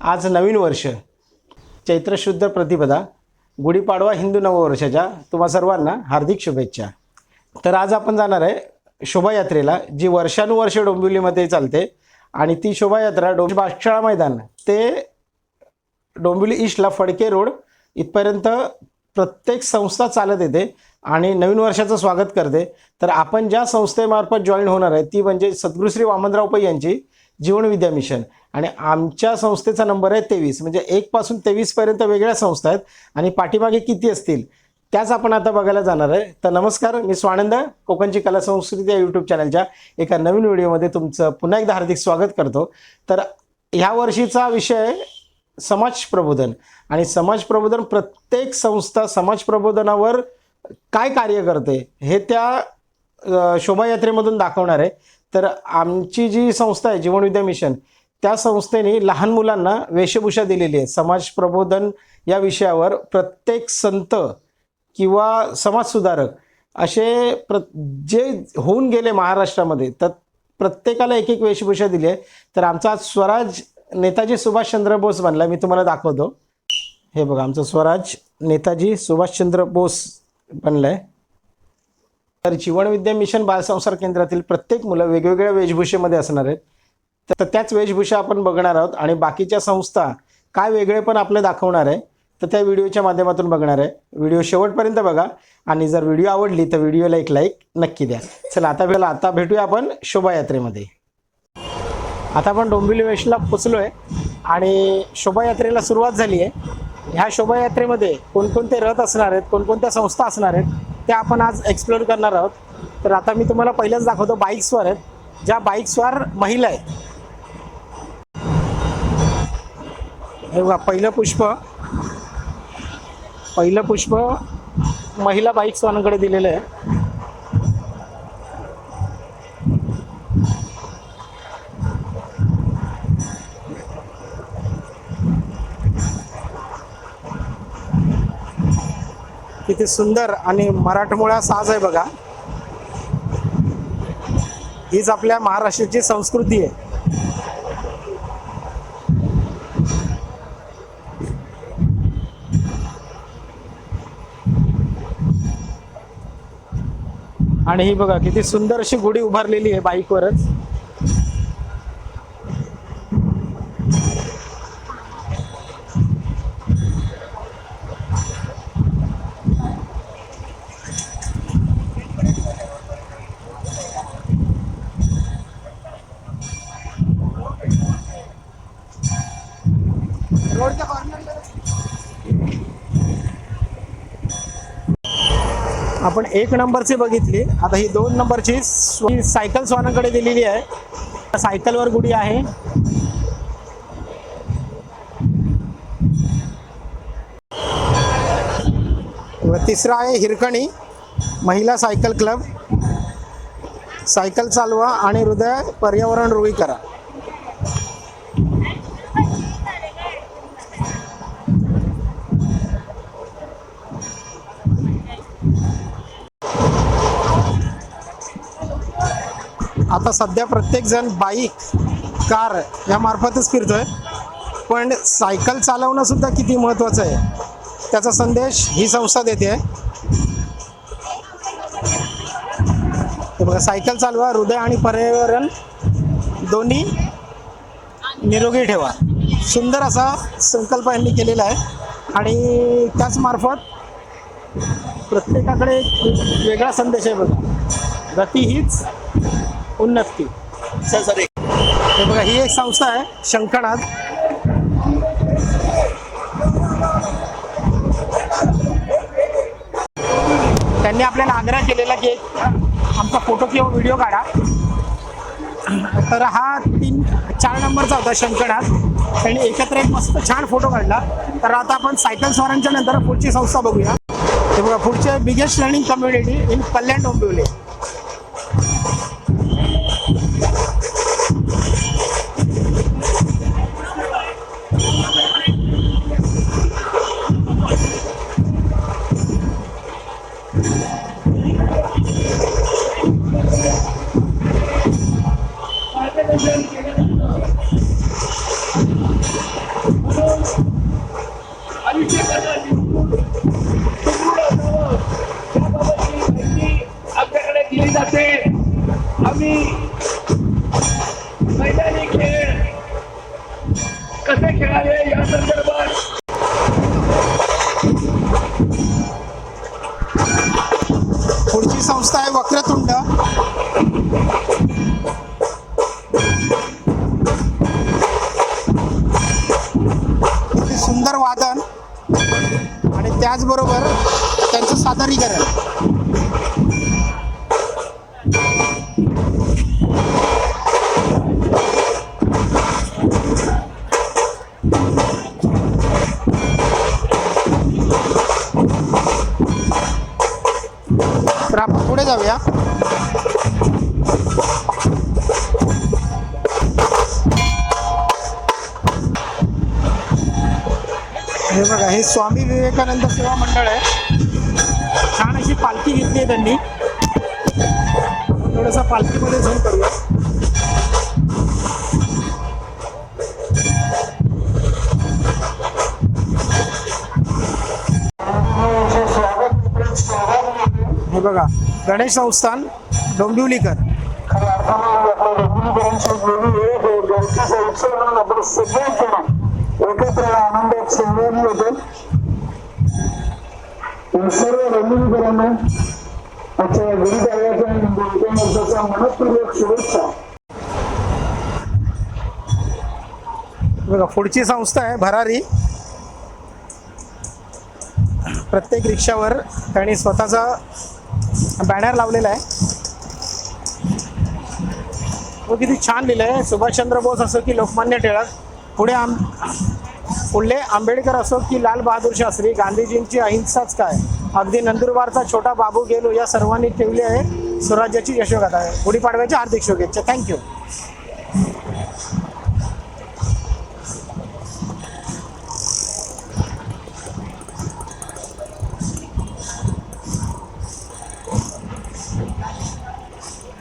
आज नवीन वर्ष. चैत्रशुद्ध प्रतिपदा. गुढीपाडवा हिंदू नववर्षाच्या तुम्हा सर्वांना हार्दिक शुभेच्छा. तर आज आपण जाणार आहे शोभायात्रेला जी वर्षानुवर्ष डोंबिवलीमध्ये चालते आणि ती शोभायात्रा डोंबी बाशाळा मैदान ते डोंबिवली ईस्टला फडके रोड इथपर्यंत प्रत्येक संस्था चालत येते आणि नवीन वर्षाचं स्वागत करते. तर आपण ज्या संस्थेमार्फत जॉईन होणार आहे ती म्हणजे सद्गुरुश्री वामनराव पै यांची जीवन विद्या मिशन आणि आमच्या संस्थेचा नंबर आहे तेवीस. म्हणजे एकपासून तेवीसपर्यंत वेगळ्या संस्था आहेत. आणि पाठीमागे किती असतील त्याच आपण आता बघायला जाणार आहे. तर नमस्कार मी स्वानंद कोकणची कला संस्कृती या यूट्यूब चॅनलच्या एका नवीन व्हिडिओमध्ये तुमचं पुन्हा एकदा हार्दिक स्वागत करतो. तर ह्या वर्षीचा विषय समाज प्रबोधन. आणि समाज प्रबोधन प्रत्येक संस्था समाज प्रबोधनावर काय कार्य करते हे त्या शोभायात्रेमधून दाखवणार आहे. तर आमची जी संस्था आहे जीवनविद्या मिशन त्या संस्थेने लहान मुलांना वेशभूषा दिलेली आहे. समाज प्रबोधन या विषयावर प्रत्येक संत किंवा समाजसुधारक असे प्र जे होऊन गेले महाराष्ट्रामध्ये तर प्रत्येकाला एक एक वेशभूषा दिली आहे. तर आमचा आज स्वराज नेताजी सुभाषचंद्र बोस बनला. मी तुम्हाला दाखवतो. हे बघा आमचं स्वराज नेताजी सुभाषचंद्र बोस बनलाय. तर जीवनविद्या मिशन बालसंसार केंद्रातील प्रत्येक मुलं वेगवेगळ्या वेशभूषेमध्ये असणार आहेत. तर त्याच वेशभूषा आपण बघणार आहोत आणि बाकीच्या संस्था काय वेगळे पण आपले दाखवणार आहे तर त्या व्हिडिओच्या माध्यमातून बघणार आहे. व्हिडिओ शेवटपर्यंत बघा आणि जर व्हिडिओ आवडली तर व्हिडिओला एक लाईक नक्की द्या. चला आता भेला आता भेटूया आपण शोभायात्रेमध्ये. आता आपण डोंबिवली वेशला पोचलो आहे आणि शोभायात्रेला सुरुवात झाली आहे. ह्या शोभायात्रेमध्ये कोणकोणते रथ असणार आहेत कोणकोणत्या संस्था असणार आहेत त्या आपण आज एक्सप्लोर करणार आहोत. तर आता मी तुम्हाला पहिल्याच दाखवतो बाईक्सवर आहेत. ज्या बाईक्सवर महिला आहेत हे बघा पहिलं पुष्प. पहिलं पुष्प महिला बाईक्सवाल्यांकडे दिलेलं आहे. किती सुंदर आणि मराठमोळा साज आहे बघा. हीच आपल्या महाराष्ट्राची संस्कृती आहे. आणि ही बघा किती सुंदर अशी गुढी उभारलेली आहे बाईकवरच. आपण एक नंबरची बघितली. आता ही दोन नंबरची सायकल स्वानाकडे दिलेली आहे. सायकलवर गुढी आहे. व तिसरा आहे हिरकणी महिला सायकल क्लब. सायकल चालवा आणि हृदय पर्यावरण रुई करा. आता सध्या प्रत्येक जण बाईक कार या मार्फतच फिरतोय. पण सायकल चालवणं सुद्धा किती महत्त्वाचं आहे? त्याचा संदेश ही संस्था देते. आहे बघा सायकल चालवा हृदय आणि पर्यावरण दोन्ही निरोगी ठेवा. सुंदर असा संकल्प यांनी केलेला आहे. आणि त्याच मार्फत प्रत्येकाकडे एक वेगळा संदेश आहे बघा. गती हीच उन्नती. हे बघा ही एक संस्था आहे शंखनाथ त्यांनी आपल्याला आग्रह केलेला की आमचा फोटो किंवा व्हिडिओ काढा. तर हा तीन चार नंबरचा होता शंकरनाथ. त्यांनी एकत्र एक मस्त छान फोटो काढला. तर आता आपण सायकल स्वारांच्या नंतर पुढची संस्था बघूया. हे बघा पुढचे biggest learning community in Kalyan Dombivli पुढची संस्था आहे वक्रतुंड. सुंदर वादन. आणि त्याचबरोबर विवेकानंद सेवा मंडळ आहे. छान अशी पालखी घेतली आहे त्यांनी. थोडंसं पालखीमध्ये झूम करूया. हे बघा गणेश संस्थान डोंबिवलीकर. एकत्र या आनंदात सहभागी होतो. सर्व रघुवीरांना आजच्या गुरुदायाच्या आणि मनपूर्वक शुभेच्छा. बघा पुढची संस्था आहे भरारी. प्रत्येक रिक्षावर त्यांनी स्वतःचा बॅनर लावलेला आहे. तो किती छान लिहिलं आहे सुभाषचंद्र बोस असो की लोकमान्य टिळक पुढे आम फुले आंबेडकर असो की लाल बहादूर शास्त्री गांधीजींची अहिंसाच काय? अगदी नंदुरबारचा छोटा बाबू गेलो या सर्वांनी ठेवली आहे स्वराज्याची यशोगाथा. गुढीपाडव्याच्या हार्दिक शुभेच्छा. थँक्यू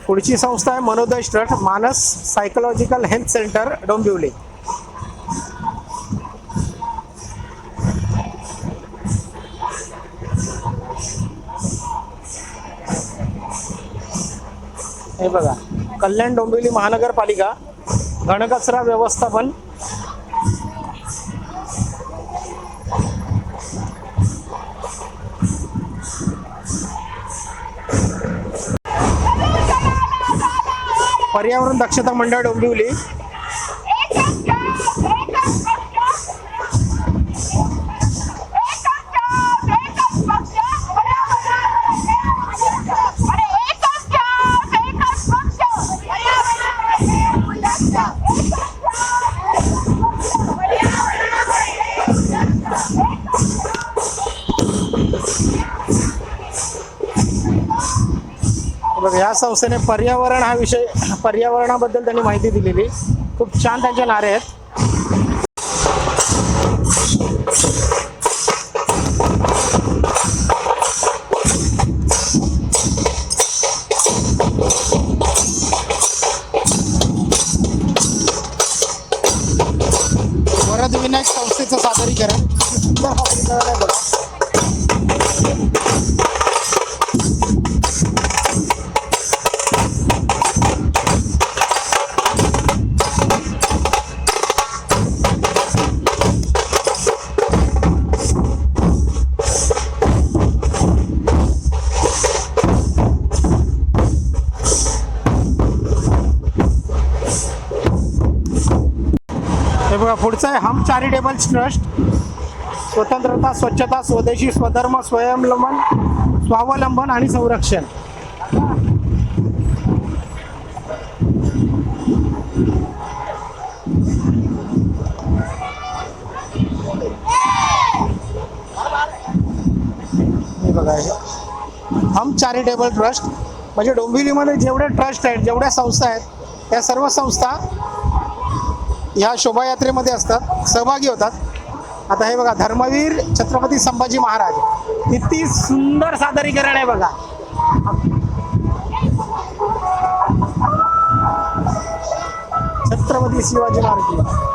पुढची संस्था आहे Manoday trust Manas psychological health centre Dombivli. हे बघा कल्याण डोंबिवली महानगरपालिका घनकचरा व्यवस्थापन. पर्यावरण दक्षता मंडळ डोंबिवली. संस्थेने पर्यावरण हा विषय पर्यावरणाबद्दल त्यांनी माहिती दिलेली. खूप छान त्यांचे नारे आहेत. बघा पुढचं आहे. हम चॅरिटेबल ट्रस्ट स्वतंत्रता स्वच्छता स्वदेशी स्वधर्म स्वयंलंबन स्वावलंबन आणि संरक्षण. बघा हम चॅरिटेबल ट्रस्ट म्हणजे डोंबिवलीमध्ये जेवढे ट्रस्ट आहेत जेवढ्या संस्था आहेत त्या सर्व संस्था ह्या शोभायात्रेमध्ये असतात सहभागी होतात. आता हे बघा धर्मवीर छत्रपती संभाजी महाराज किती सुंदर सादरीकरण आहे बघा. Chhatrapati Shivaji Maharaj.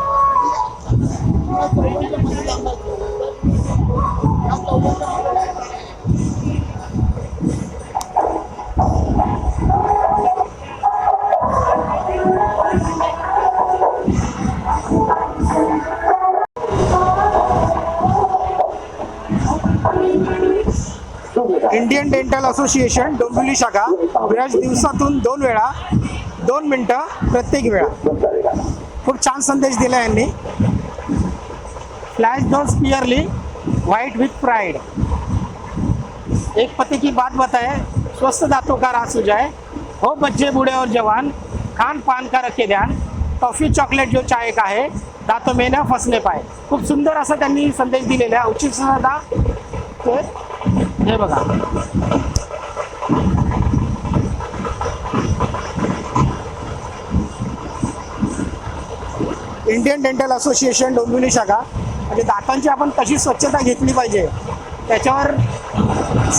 Indian dental association Dombivli शाखा ब्रश दिवसातून दोन वेळा दोन मिनटं प्रत्येक वेळा. खूप छान संदेश दिला यांनी. Flash don't clearly white with pride एक पते की बात बताए स्वस्थ दातो का राज सुझाए हो बच्चे बूढ़े और जवान खान पान का रखे ध्यान टॉफी चॉकलेट जो चाय का है दातो में न फसने पाए. खूप सुंदर असा त्यांनी संदेश दिलेला आहे. उचित सदा ते हे बघा. इंडियन डेंटल असोसिएशन डोंबिवली शाखा. म्हणजे दातांची आपण कशी स्वच्छता घेतली पाहिजे त्याच्यावर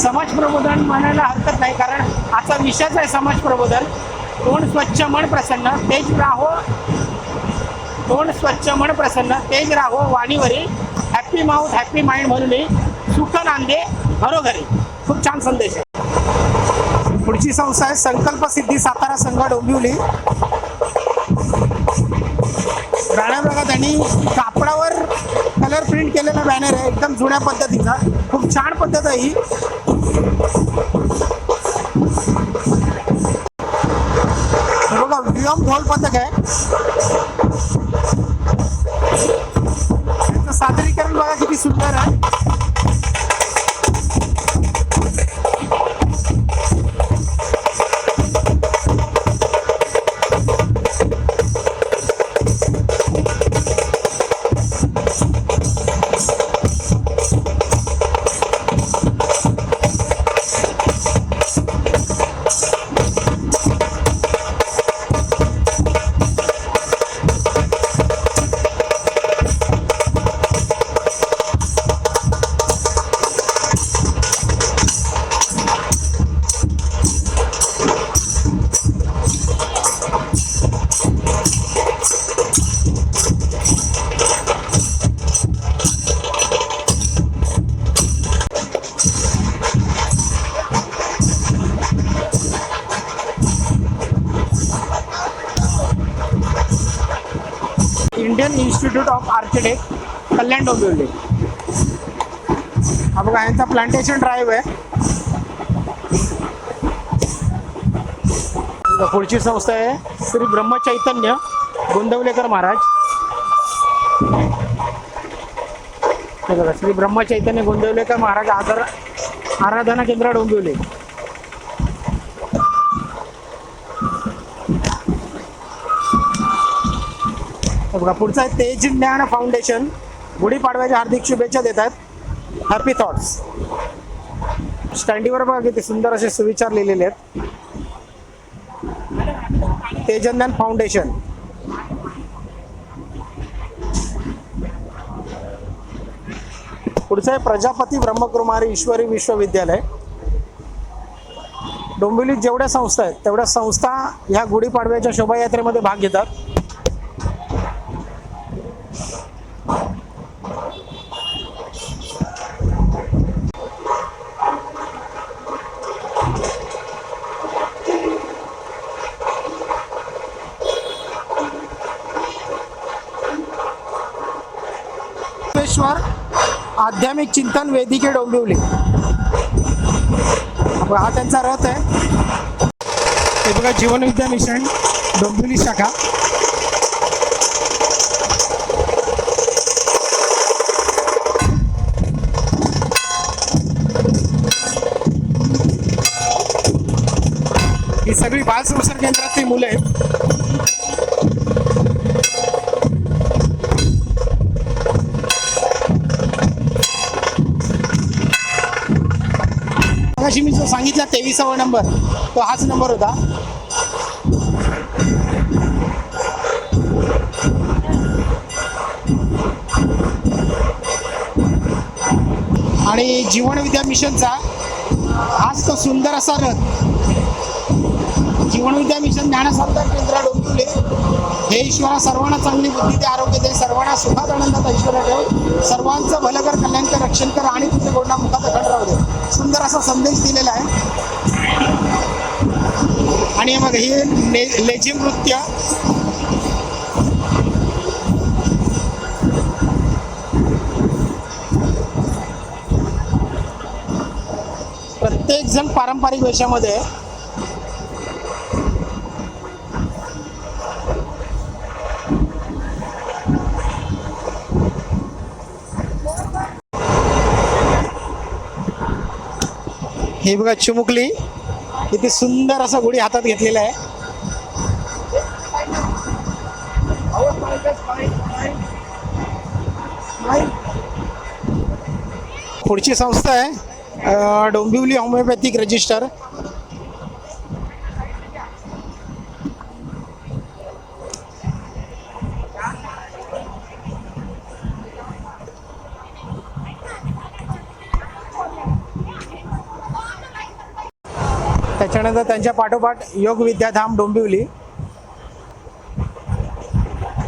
समाज प्रबोधन म्हणायला हरकत नाही कारण आजचा विषयच आहे समाज प्रबोधन. तोंड स्वच्छ मन प्रसन्न तेज राहो. तोंड स्वच्छ मन प्रसन्न तेज राहो वाणीवरी. हॅपी माउथ हॅपी माइंड म्हणून सुख नांदे. घरोघरी खूप छान संदेश आहे. पुढची संस्था आहे संकल्प सिद्धी सातारा संघ डोंबिवली. राणा बघा त्यांनी. कापडावर कलर प्रिंट केलेला बॅनर आहे. एकदम जुन्या पद्धतीचा. खूप छान पद्धत आहे ही. बघा वियम ढोल पथक आहे. सादरीकरण बघा किती सुंदर आहे. Institute of architect Kalyan Dombivli हा बघा यांचा प्लांटेशन ड्राईव्ह आहे. पुढची संस्था आहे श्री ब्रह्मचैतन्य गोंदवलेकर महाराज. श्री ब्रह्मचैतन्य गोंदवलेकर महाराज आदर आराधना केंद्र डोंबिवली. बघा पुढचं आहे तेज ज्ञान फाउंडेशन गुढीपाडव्याच्या हार्दिक शुभेच्छा देतात. हॅपी थॉट्स स्टँडीवर बघा किती सुंदर असे सुविचार लिहिलेले आहेत. तेजज्ञान फाउंडेशन पुढचं आहे प्रजापती ब्रह्मकुमारी ईश्वरी विश्वविद्यालय. डोंबिवलीत जेवढ्या संस्था आहेत तेवढ्या संस्था ह्या गुढीपाडव्याच्या शोभायात्रेमध्ये भाग घेतात. आध्यात्मिक चिंतन वेदिके डोंबिवली. हा त्यांचा रथ आहे. हे बघा जीवनविद्या मिशन डोंबिवली शाखा. ही सगळी बालसंसार केंद्रातली मुलं आहेत. मगाशी मी जो सांगितला तेवीसावा नंबर तो हाच नंबर होता. आणि जीवन विद्या मिशनचा हाच तो सुंदर असा रथ जीवन विद्या मिशन ज्ञानसाधना केंद्र डोंबिवले. हे ईश्वरा सर्वांना चांगली बुद्धी दे आरोग्य दे सर्वांना सुखात आनंदात ऐश्वर ठेव सर्वांचं भलं कर कल्याण कर रक्षण कर आणि तुझे गोडना मुखात अखंड राहू दे. सुंदर असा संदेश दिलेला आहे. आणि मग हे ले लेझिम नृत्य. जण पारंपरिक वेशामध्ये हे बघा चिमुकली किती सुंदर असा गुढी हातात घेतलेला आहे. पुढची संस्था आहे डोंबिवली होमिओपॅथिक रजिस्टर. त्याच्यानंतर त्यांच्या पाठोपाठ योग विद्याधाम डोंबिवली.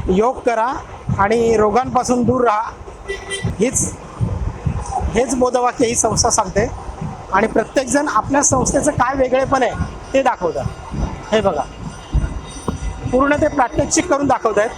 योग करा आणि रोगांपासून दूर राहा. हीच हेच बोधवाक्य ही संस्था सांगते. आणि प्रत्येकजण आपल्या संस्थेचं काय वेगळेपण आहे ते दाखवतं. हे बघा. पूर्ण ते प्रात्यक्षिक करून दाखवत आहेत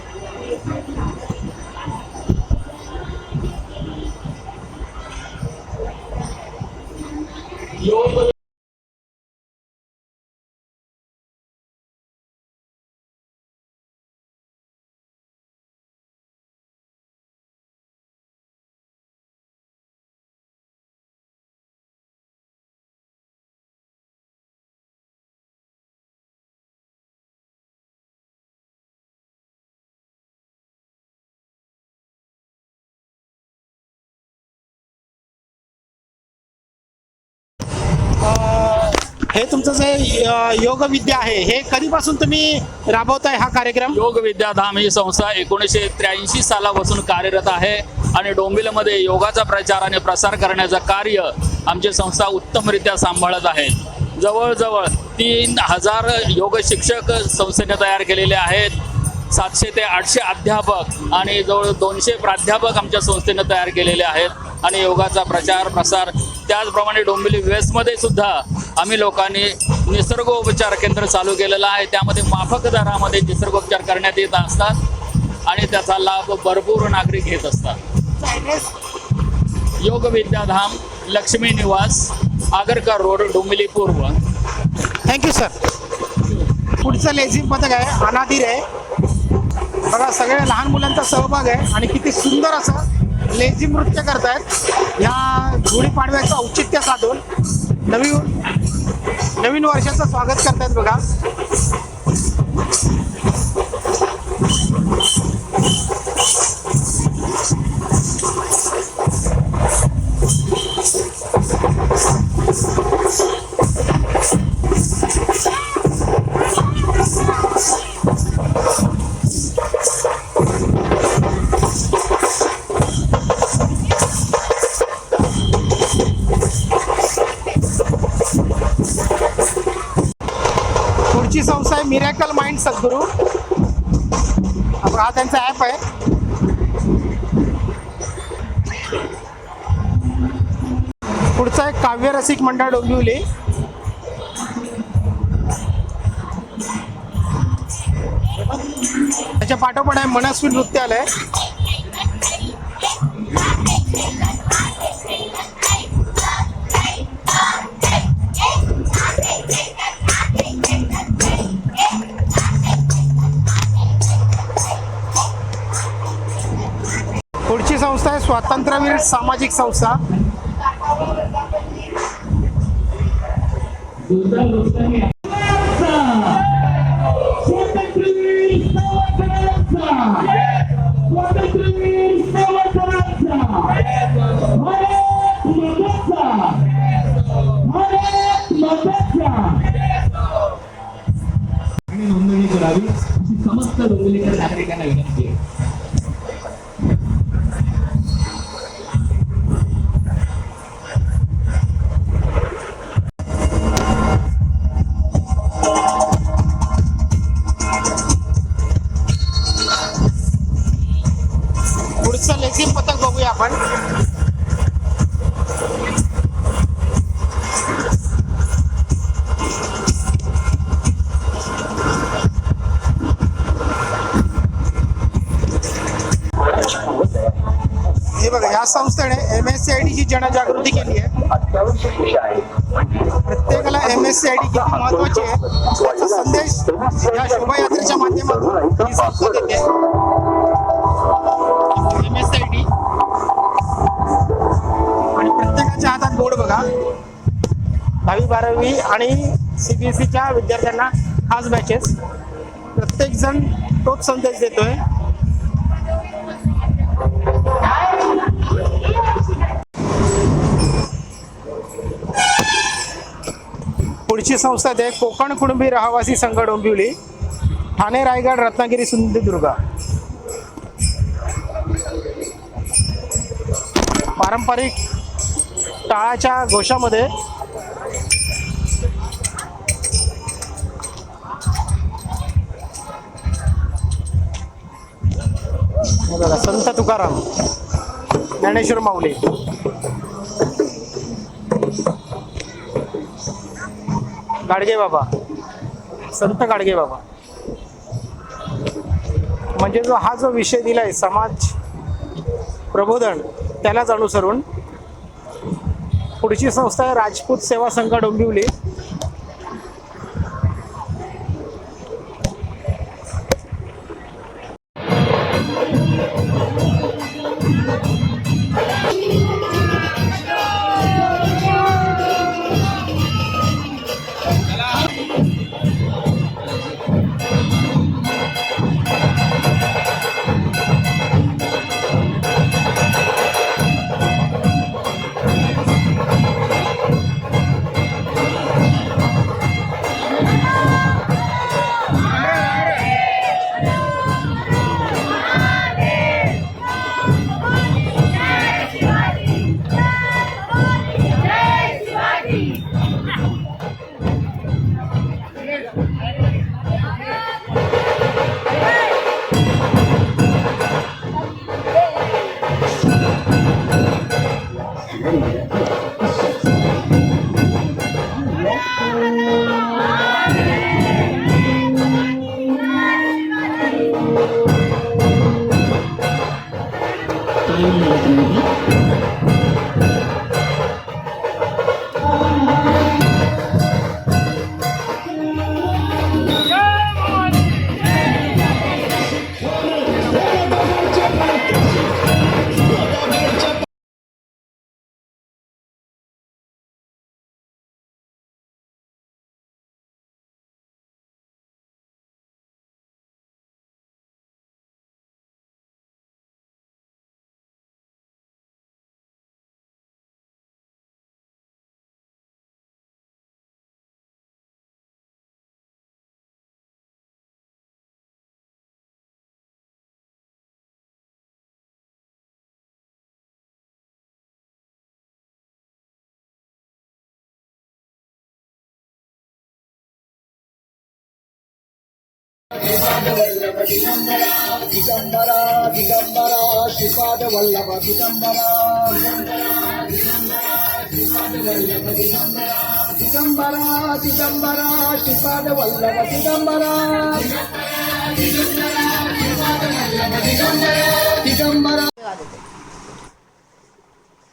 हे तुमचं जे अ, योग विद्या आहे हे कधीपासून तुम्ही राबवताय हा कार्यक्रम? योग विद्याधाम ही संस्था एकोणीसशे त्र्याऐंशी सालापासून कार्यरत आहे आणि डोंबिवलीमध्ये योगाचा प्रचार आणि प्रसार करण्याचं कार्य आमची संस्था उत्तमरित्या सांभाळत आहे. जवळजवळ तीन हजार योग शिक्षक संस्थेने तयार केलेले आहेत. सातशे ते आठशे अध्यापक आणि जवळ दोनशे प्राध्यापक आमच्या संस्थेनं तयार केलेले आहेत आणि योगाचा प्रचार प्रसार त्याचप्रमाणे डोंबिवली वेस्टमध्ये सुद्धा आम्ही लोकांनी निसर्गोपचार केंद्र चालू केलेलं आहे. त्यामध्ये माफक दरामध्ये निसर्गोपचार करण्यात येत असतात आणि त्याचा लाभ भरपूर नागरिक घेत असतात. योग विद्याधाम लक्ष्मी निवास आगरकर रोड डोंबिवली पूर्व. थँक्यू सर पुढचं लेझिम पथक आहे अनाधीर आहे. बघा सगळ्या लहान मुलांचा सहभाग आहे आणि किती सुंदर असं लेझिम नृत्य करतायत ह्या गुढीपाडव्याचं औचित्य साधून नवीन नवीन वर्षाचं स्वागत करतायत बघा Thank you. मिरॅकल माइंड सद्गुरू हा त्यांचा ॲप आहे. पुढचा आहे काव्य रसिक मंडळ डोंबिवली. त्याच्या पाठोपाठ आहे मनस्वी नृत्यालय. स्वातंत्र्यवीर सामाजिक संस्था. आणि सी बी एस ईच्या विद्यार्थ्यांना खास बॅचेस प्रत्येक जण तोच संदेश देतोय. पुढची संस्था ते कोकण कुणबी रहिवासी संघ डोंबिवली. ठाणे रायगड रत्नागिरी सिंधुदुर्ग पारंपरिक टाळाच्या घोषामध्ये बघा, संत तुकाराम ज्ञानेश्वर माऊली. गाडगे बाबा संत गाडगे बाबा. म्हणजे जो हा जो विषय दिलाय समाज प्रबोधन त्यालाच अनुसरून पुढची संस्था आहे राजपूत सेवा संघ डोंबिवली.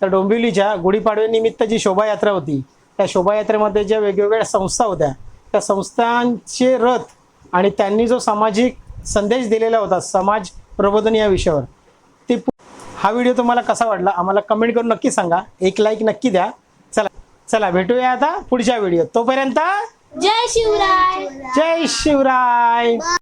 तर डोंबिवलीच्या गुढीपाडव्यानिमित्त जी शोभायात्रा होती त्या शोभायात्रेमध्ये ज्या वेगवेगळ्या संस्था होत्या त्या संस्थांचे रथ आणि त्यांनी जो सामाजिक संदेश दिलेला होता समाज प्रबोधन या विषयावर ते हा व्हिडिओ तुम्हाला कसा वाटला? आम्हाला कमेंट करून नक्की सांगा. एक लाईक नक्की द्या. चला चला भेटूया आता पुढच्या व्हिडिओ तोपर्यंत जय शिवराय. जय शिवराय.